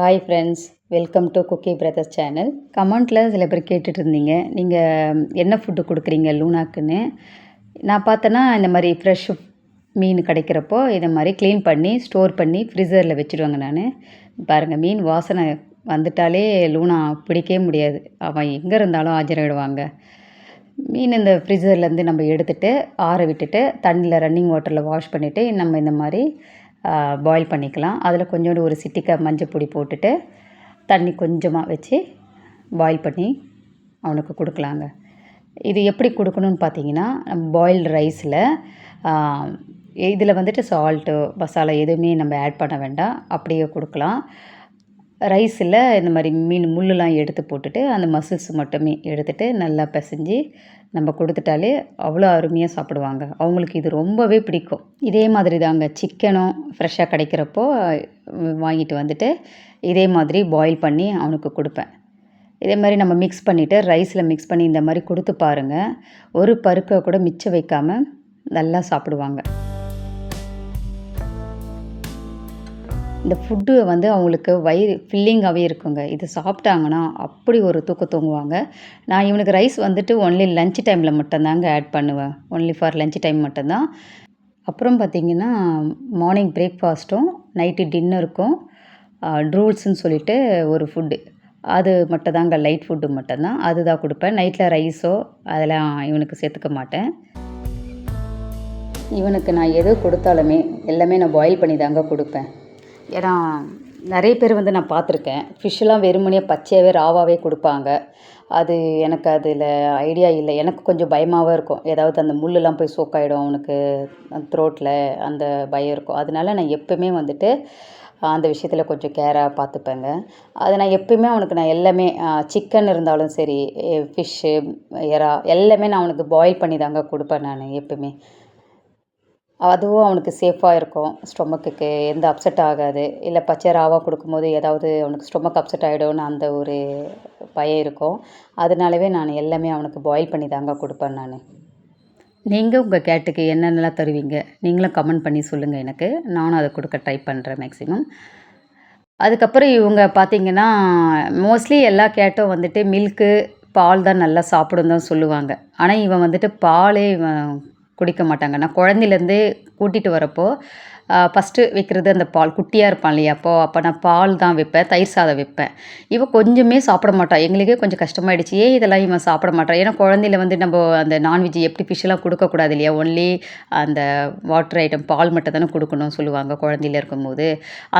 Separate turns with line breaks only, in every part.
Hi friends welcome to cookie brothers channel கமெண்ட்டில் சில பேர் கேட்டுட்டு இருந்தீங்க நீங்கள் என்ன ஃபுட்டு கொடுக்குறீங்க லூனாக்குன்னு? நான் பார்த்தேன்னா இந்த மாதிரி ஃப்ரெஷ் மீன் கிடைக்கிறப்போ இதை மாதிரி க்ளீன் பண்ணி ஸ்டோர் பண்ணி ஃப்ரிசரில் வச்சுருவாங்க நான். பாருங்கள் மீன் வாசனை வந்துட்டாலே லூனா பிடிக்கவே முடியாது. அவன் எங்கே இருந்தாலும் ஆஜராகிடுவாங்க மீன் இந்த ஃப்ரிசர்லேருந்து நம்ம எடுத்துகிட்டு ஆற விட்டுட்டு தண்ணியில் ரன்னிங் வாட்டரில் வாஷ் பண்ணிவிட்டு நம்ம இந்த மாதிரி பாயில் பண்ணிக்கலாம். அதில் கொஞ்சோண்டு ஒரு சிட்டிக்கை மஞ்சள் பொடி போட்டுட்டு தண்ணி கொஞ்சமாக வச்சு பாயில் பண்ணி அவனுக்கு கொடுக்கலாங்க. இது எப்படி கொடுக்கணுன்னு பார்த்தீங்கன்னா பாயில்டு ரைஸில் இதில் வந்துட்டு சால்ட்டு மசாலா எதுவுமே நம்ம ஆட் பண்ண வேண்டாம். அப்படியே கொடுக்கலாம். ரைஸில் இந்த மாதிரி மீன் முள்ளுலாம் எடுத்து போட்டுட்டு அந்த மசில்ஸ் மட்டுமே எடுத்துகிட்டு நல்லா பிசைஞ்சு நம்ம கொடுத்துட்டாலே அவ்வளோ அருமையாக சாப்பிடுவாங்க. அவங்களுக்கு இது ரொம்பவே பிடிக்கும். இதே மாதிரி தாங்க சிக்கனும் ஃப்ரெஷ்ஷாக கிடைக்கிறப்போ வாங்கிட்டு வந்துட்டு இதே மாதிரி பாயில் பண்ணி அவனுக்கு கொடுப்பேன். இதே மாதிரி நம்ம மிக்ஸ் பண்ணிவிட்டு ரைஸில் மிக்ஸ் பண்ணி இந்த மாதிரி கொடுத்து பாருங்கள் ஒரு பருக்கை கூட மிச்சம் வைக்காமல் நல்லா சாப்பிடுவாங்க. இந்த ஃபுட்டு வந்து அவங்களுக்கு வயிறு ஃபில்லிங்காகவே இருக்குங்க. இது சாப்பிட்டாங்கன்னா அப்படி ஒரு தூக்கம் தூங்குவாங்க. நான் இவனுக்கு ரைஸ் வந்துட்டு ஒன்லி லஞ்ச் டைமில் மட்டும்தாங்க ஆட் பண்ணுவேன். ஒன்லி ஃபார் லஞ்ச் டைம் மட்டும்தான். அப்புறம் பார்த்திங்கன்னா மார்னிங் பிரேக்ஃபாஸ்ட்டும் நைட்டு டின்னருக்கும் ட்ரூல்ஸ்ன்னு சொல்லிட்டு ஒரு ஃபுட்டு அது மட்டும் தாங்க லைட் ஃபுட்டு மட்டும்தான். அதுதான் கொடுப்பேன். நைட்டில் ரைஸோ அதெல்லாம் இவனுக்கு சேர்த்துக்க மாட்டேன். இவனுக்கு நான் எது கொடுத்தாலுமே எல்லாமே நான் பாயில் பண்ணி தாங்க கொடுப்பேன். ஏன்னா நிறைய பேர் வந்து நான் பார்த்துருக்கேன். ஃபிஷ்ஷெலாம் வெறுமனே பச்சையாகவே ராவாகவே கொடுப்பாங்க. அது எனக்கு அதில் ஐடியா இல்லை. எனக்கு கொஞ்சம் பயமாகவும் இருக்கும். ஏதாவது அந்த முள்ளெலாம் போய் சோக்காயிடும் அவனுக்கு த்ரோட்டில் அந்த பயம் இருக்கும். அதனால நான் எப்போவுமே வந்துட்டு அந்த விஷயத்தில் கொஞ்சம் கேராக பார்த்துப்பேங்க. அதை நான் எப்போயுமே அவனுக்கு நான் எல்லாமே சிக்கன் இருந்தாலும் சரி ஃபிஷ்ஷு எறா எல்லாமே நான் அவனுக்கு பாயில் பண்ணி தாங்க கொடுப்பேன் நான் எப்போயுமே அதுவும் அவனுக்கு சேஃபாக இருக்கும். ஸ்டொமக்குக்கு எந்த அப்செட் ஆகாது. இல்லை பச்சை ராவாக கொடுக்கும்போது ஏதாவது அவனுக்கு ஸ்டொமக் அப்செட் ஆகிடும்னு அந்த ஒரு பயம் இருக்கும். அதனாலவே நான் எல்லாமே அவனுக்கு பாயில் பண்ணி தாங்க கொடுப்பேன் நான். நீங்கள் உங்கள் கேட்டுக்கு என்னென்னலாம் தருவீங்க? நீங்களும் கமெண்ட் பண்ணி சொல்லுங்கள் எனக்கு. நானும் அதை கொடுக்க ட்ரை பண்ணுறேன் மேக்ஸிமம் அதுக்கப்புறம் இவங்க பார்த்திங்கன்னா மோஸ்ட்லி எல்லா கேட்டும் வந்துட்டு மில்க்கு பால் தான் நல்லா சாப்பிடும் தான் சொல்லுவாங்க. ஆனால் இவன் வந்துட்டு பாலே இவன் குடிக்க மாட்டாங்க. நான் குழந்தையிலேருந்தே கூட்டிகிட்டு வரப்போ ஃபஸ்ட்டு வைக்கிறது அந்த பால். குட்டியாக இருப்பான் இல்லையா? அப்போ அப்போ நான் பால் தான் வைப்பேன் தயிர் சாதம் வைப்பேன். இவன் கொஞ்சமே சாப்பிட மாட்டான் எங்களுக்கே கொஞ்சம் கஷ்டமாயிடுச்சு. ஏன் இதெல்லாம் இவன் சாப்பிட மாட்டான் ஏன்னா குழந்தையில வந்து நம்ம அந்த நான்வெஜ் எப்படி ஃபிஷ்ஷெல்லாம் கொடுக்கக்கூடாது இல்லையா? ஒன்லி அந்த வாட்டர் ஐட்டம் பால் மட்டும் தானே கொடுக்கணும்னு சொல்லுவாங்க குழந்தையில இருக்கும்போது.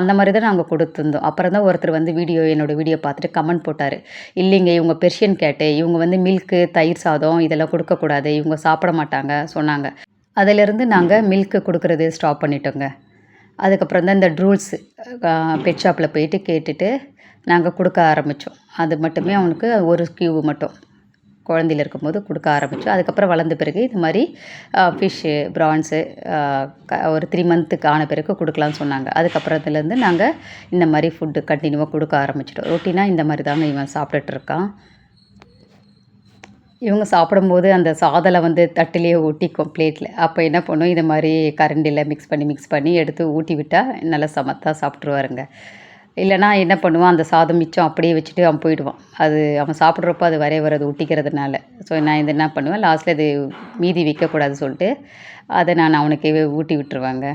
அந்த மாதிரி தான் நாங்கள் கொடுத்துருந்தோம். அப்புறம் தான் ஒருத்தர் வந்து வீடியோ என்னோடய வீடியோ பார்த்துட்டு கமெண்ட் போட்டார். இல்லைங்க இவங்க பெர்ஷியன் கேட்டு இவங்க வந்து மில்க்கு தயிர் சாதம் இதெல்லாம் கொடுக்கக்கூடாது. இவங்க சாப்பிட மாட்டாங்க சொன்னாங்க. அதிலிருந்து நாங்கள் மில்க்கு கொடுக்குறது ஸ்டாப் பண்ணிட்டோங்க. அதுக்கப்புறம் தான் இந்த ட்ரூல்ஸு பெட் ஷாப்பில் போயிட்டு கேட்டுட்டு நாங்கள் கொடுக்க ஆரம்பித்தோம் அது மட்டுமே அவனுக்கு ஒரு கியூப் மட்டும். குழந்தையில இருக்கும்போது கொடுக்க ஆரம்பித்தோம் அதுக்கப்புறம் வளர்ந்த பிறகு இது மாதிரி ஃபிஷ்ஷு ப்ரான்ஸு ஒரு த்ரீ மந்த்துக்கு ஆன பிறகு கொடுக்கலான்னு சொன்னாங்க. அதுக்கப்புறத்துலேருந்து நாங்கள் இந்த மாதிரி ஃபுட்டு கண்டினியூவாக கொடுக்க ஆரம்பிச்சிட்டோம். ரொட்டினா இந்த மாதிரி தாங்க இவன் சாப்பிட்டுட்ருக்கான் இவங்க சாப்பிடும்போது அந்த சாதலை வந்து தட்டிலேயே ஊட்டிக்கும் ப்ளேட்டில் அப்போ என்ன பண்ணும்? இதை மாதிரி கரண்டியில் மிக்ஸ் பண்ணி மிக்ஸ் பண்ணி எடுத்து ஊட்டி விட்டால் நல்லா சமத்தாக சாப்பிட்ருவாருங்க இல்லைனா என்ன பண்ணுவான்? அந்த சாதம் மிச்சம் அப்படியே வச்சுட்டு அவன் போயிடுவான். அது அவன் சாப்பிட்றப்போ அது வரைய வரது ஊட்டிக்கிறதுனால. ஸோ நான் இது என்ன பண்ணுவேன்? லாஸ்ட்டில் இது மீதி வைக்கக்கூடாது சொல்லிட்டு அதை நான் அவனுக்கு ஊட்டி விட்டுருவாங்க.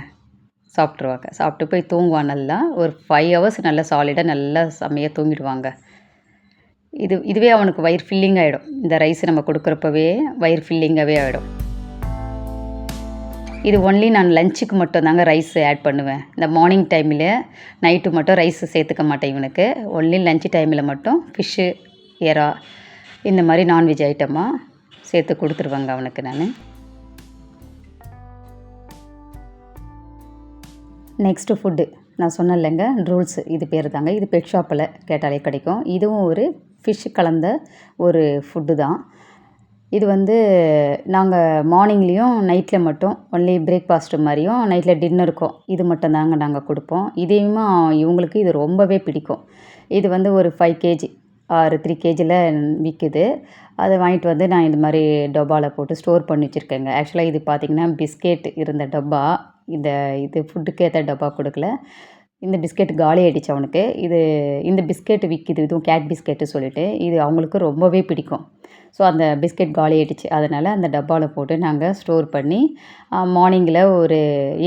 சாப்பிட்ருவாங்க சாப்பிட்டு போய் தூங்குவான் நல்லா. ஒரு ஃபைவ் ஹவர்ஸ் நல்லா சாலிடாக நல்லா செம்மையாக தூங்கிடுவாங்க. இது இதுவே அவனுக்கு வயிறு ஃபில்லிங் ஆகிடும் இந்த ரைஸ் நம்ம கொடுக்குறப்பவே வயிறு ஃபில்லிங்காகவே ஆகிடும் இது ஒன்லி நான் லஞ்சுக்கு மட்டும் தாங்க ரைஸ் ஆட் பண்ணுவேன். இந்த மார்னிங் டைமில் நைட்டு மட்டும் ரைஸ் சேர்த்துக்க மாட்டேன் இவனுக்கு. ஒன்லி லஞ்ச் டைமில் மட்டும் ஃபிஷ்ஷு எறா இந்த மாதிரி நான்வெஜ் ஐட்டமாக சேர்த்து கொடுத்துருவாங்க அவனுக்கு நான். நெக்ஸ்ட்டு ஃபுட்டு நான் சொன்னேன் இல்லைங்க ரூல்ஸு இது பேர் தாங்க இது பெட் ஷாப்பில் கேட்டாலே கிடைக்கும். இதுவும் ஒரு ஃபிஷ் கலந்த ஒரு ஃபுட்டு தான். இது வந்து நாங்கள் மார்னிங்லேயும் நைட்டில் மட்டும் ஒன்லி பிரேக்ஃபாஸ்ட்டு மாதிரியும் நைட்டில் டின்னருக்கும் இது மட்டும் தாங்க நாங்கள் கொடுப்போம். இதையுமா இவங்களுக்கு இது ரொம்பவே பிடிக்கும். இது வந்து ஒரு ஃபைவ் கேஜி ஆறு த்ரீ கேஜியில் விற்குது அதை வாங்கிட்டு வந்து நான் இந்த மாதிரி டப்பாவில் போட்டு ஸ்டோர் பண்ணி வச்சுருக்கேங்க. ஆக்சுவலாக இது பார்த்திங்கன்னா பிஸ்கெட் இருந்த டப்பா. இந்த இது ஃபுட்டுக்கு ஏற்ற டப்பா கொடுக்கல. இந்த பிஸ்கெட் காலி ஆகிடுச்சு அவனுக்கு. இது இந்த பிஸ்கெட் விற்கிது இதுவும் கேட் பிஸ்கெட்டு சொல்லிட்டு இது அவங்களுக்கு ரொம்பவே பிடிக்கும். ஸோ அந்த பிஸ்கெட் காலி ஆகிடுச்சு அதனால் அந்த டப்பாவில் போட்டு நாங்கள் ஸ்டோர் பண்ணி மார்னிங்கில் ஒரு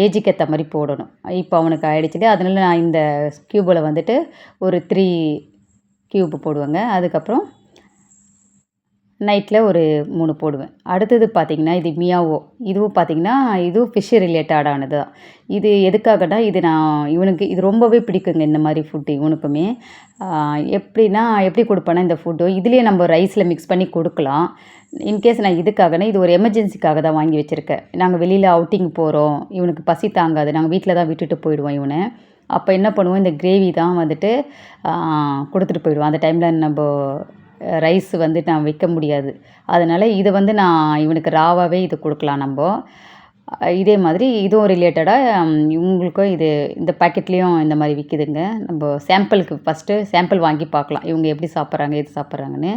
ஏஜுக்கு ஏற்ற மாதிரி போடணும். இப்போ அவனுக்கு ஆகிடுச்சிது அதனால நான் இந்த க்யூபில் வந்துட்டு ஒரு த்ரீ க்யூப் போடுவேங்க. அதுக்கப்புறம் நைட்டில் ஒரு மூணு போடுவேன். அடுத்தது பார்த்திங்கன்னா இது மியாவோ. இதுவும் பார்த்திங்கன்னா இதுவும் ஃபிஷ்ஷு ரிலேட்டடானது தான் இது எதுக்காகனா இது நான் இவனுக்கு இது ரொம்பவே பிடிக்குங்க இந்த மாதிரி ஃபுட்டு இவனுக்குமே. எப்படின்னா எப்படி கொடுப்பேன்னா இந்த ஃபுட்டு இதுலேயே நம்ம ரைஸில் மிக்ஸ் பண்ணி கொடுக்கலாம். இன்கேஸ் நான் இதுக்காகனா இது ஒரு எமர்ஜென்சிக்காக தான் வாங்கி வச்சுருக்கேன். நாங்கள் வெளியில் அவுட்டிங் போகிறோம் இவனுக்கு பசி தாங்காது. நாங்கள் வீட்டில் தான் விட்டுட்டு போயிடுவோம் இவனை. அப்போ என்ன பண்ணுவோம் இந்த கிரேவி தான் வந்துட்டு கொடுத்துட்டு போயிடுவோம். அந்த டைமில் நம்ம ரைஸ் வந்து நான் வைக்க முடியாது. அதனால் இதை வந்து நான் இவனுக்கு ராவாகவே இது கொடுக்கலாம் நம்ம. இதே மாதிரி இதுவும் ரிலேட்டடாக இவங்களுக்கும் இது இந்த பாக்கெட்லேயும் இந்த மாதிரி விற்கிதுங்க நம்ம சாம்பிளுக்கு ஃபஸ்ட்டு சாம்பிள் வாங்கி பார்க்கலாம். இவங்க எப்படி சாப்பிட்றாங்க எது சாப்பிட்றாங்கன்னு.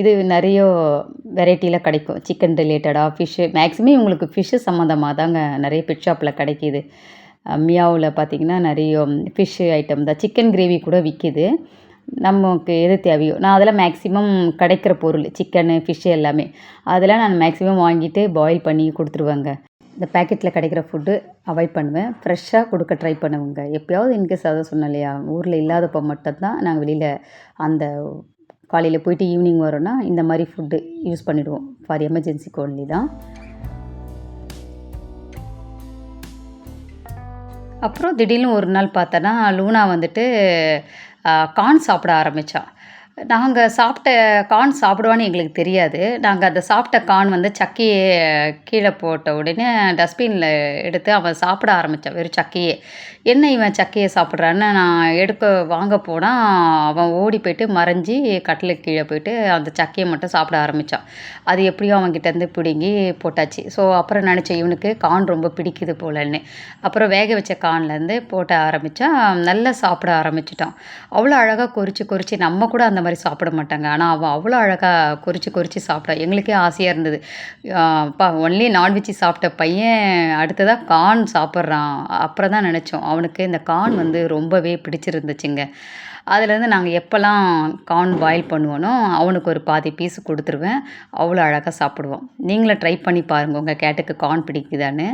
இது நிறைய வெரைட்டியில் கிடைக்கும். சிக்கன் ரிலேட்டடாக ஃபிஷ்ஷு மேக்ஸிமம் இவங்களுக்கு ஃபிஷ்ஷு சம்மந்தமாக தாங்க நிறைய பெட் ஷாப்பில் கிடைக்கிது. மியாவில் பார்த்தீங்கன்னா நிறைய ஃபிஷ்ஷு ஐட்டம் தான். சிக்கன் கிரேவி கூட விற்கிது நமக்கு எது தேவையோ. நான் அதெல்லாம் மேக்ஸிமம் கிடைக்கிற பொருள் சிக்கனு ஃபிஷ்ஷு எல்லாமே. அதெல்லாம் நான் மேக்ஸிமம் வாங்கிட்டு பாயில் பண்ணி கொடுத்துருவேங்க. இந்த பேக்கெட்டில் கிடைக்கிற ஃபுட்டு அவாய்ட் பண்ணுவேன். ஃப்ரெஷ்ஷாக கொடுக்க ட்ரை பண்ணுவேங்க. எப்போயாவது இன்கேஸ் அதை சொன்னேன் இல்லையா? ஊரில் இல்லாதப்போ மட்டும்தான் நாங்கள் வெளியில் அந்த காலையில் போயிட்டு ஈவினிங் வரோன்னா இந்த மாதிரி ஃபுட்டு யூஸ் பண்ணிவிடுவோம் ஃபார் எமர்ஜென்சிக்கு ஒன்லி தான். அப்புறம் திடீர்னு ஒரு நாள் பார்த்தோன்னா லூனா வந்துட்டு கார்ன் சாப்பிட ஆரம்பித்தான் நாங்கள் சாப்பிட்ட கார்ன் சாப்பிடுவான்னு எங்களுக்கு தெரியாது. நாங்கள் அந்த சாப்பிட்ட கார்ன் வந்து சக்கையை கீழே போட்ட உடனே டஸ்ட்பினில் எடுத்து அவன் சாப்பிட ஆரம்பித்தான் வெறும் சக்கையே. என்ன இவன் சக்கையை சாப்பிட்றான்னு நான் எடுக்க வாங்க போனால் அவன் ஓடி போயிட்டு மறைஞ்சி கட்டிலுக்கு கீழே போயிட்டு அந்த சக்கையை மட்டும் சாப்பிட ஆரம்பித்தான் அது எப்படியோ அவன்கிட்டேருந்து பிடுங்கி போட்டாச்சு. ஸோ அப்புறம் நினச்சேன் இவனுக்கு கார்ன் ரொம்ப பிடிக்குது போலன்னு. அப்புறம் வேக வச்ச கார்ன்லேருந்து போட்ட ஆரம்பித்தான் நல்லா சாப்பிட ஆரம்பிச்சிட்டான். அவ்வளோ அழகாக கொறிச்சு கொறிச்சு நம்ம கூட அந்த மாதிரி சாப்பிட மாட்டாங்க. ஆனால் அவன் அவ்வளோ அழகாக குறித்து குறித்து சாப்பிட்டா எங்களுக்கே ஆசையாக இருந்தது. அப்பா ஒன்லி நான்வெஜ் சாப்பிட்ட பையன் அடுத்ததாக கார்ன் சாப்பிட்றான். அப்புறம் தான் நினச்சோம். அவனுக்கு இந்த கார்ன் வந்து ரொம்பவே பிடிச்சிருந்துச்சுங்க. அதுலேருந்து நாங்கள் எப்போல்லாம் கார்ன் பாயில் பண்ணுவோனோ அவனுக்கு ஒரு பாதி பீஸ் கொடுத்துருவேன். அவ்வளோ அழகாக சாப்பிடுவோம். நீங்களும் ட்ரை பண்ணி பாருங்கள் உங்கள் கேட்டுக்கு கார்ன் பிடிக்குதான்னு.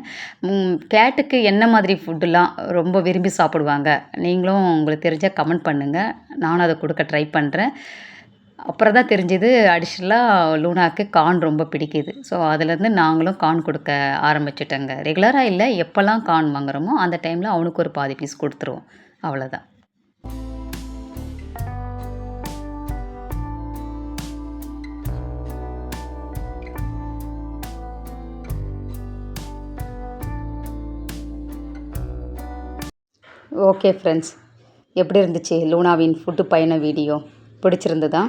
கேட்டுக்கு என்ன மாதிரி ஃபுட்டுலாம் ரொம்ப விரும்பி சாப்பிடுவாங்க நீங்களும் உங்களுக்கு தெரிஞ்சால் கமெண்ட் பண்ணுங்கள் நானும் அதை கொடுக்க ட்ரை பண்ணுறேன் அப்புறம் தான் தெரிஞ்சது அடிஷ்னலாக லூனாக்கு கார்ன் ரொம்ப பிடிக்குது. ஸோ அதுலேருந்து நாங்களும் கார்ன் கொடுக்க ஆரம்பிச்சிட்டோங்க. ரெகுலராக இல்லை எப்போல்லாம் கார்ன் வாங்குறோமோ அந்த டைமில் அவனுக்கு ஒரு பாதி பீஸ் கொடுத்துருவோம். அவ்வளோதான் ஓகே ஃப்ரெண்ட்ஸ் எப்படி இருந்துச்சு லூனாவின் ஃபுட்டு பயண வீடியோ பிடிச்சிருந்ததா?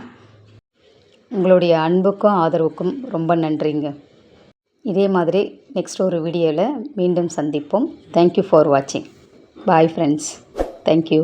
உங்களுடைய அன்புக்கும் ஆதரவுக்கும் ரொம்ப நன்றிங்க. இதே மாதிரி நெக்ஸ்ட் ஒரு வீடியோவில் மீண்டும் சந்திப்போம். தேங்க்யூ ஃபார் வாட்சிங் பாய் ஃப்ரெண்ட்ஸ் தேங்க்யூ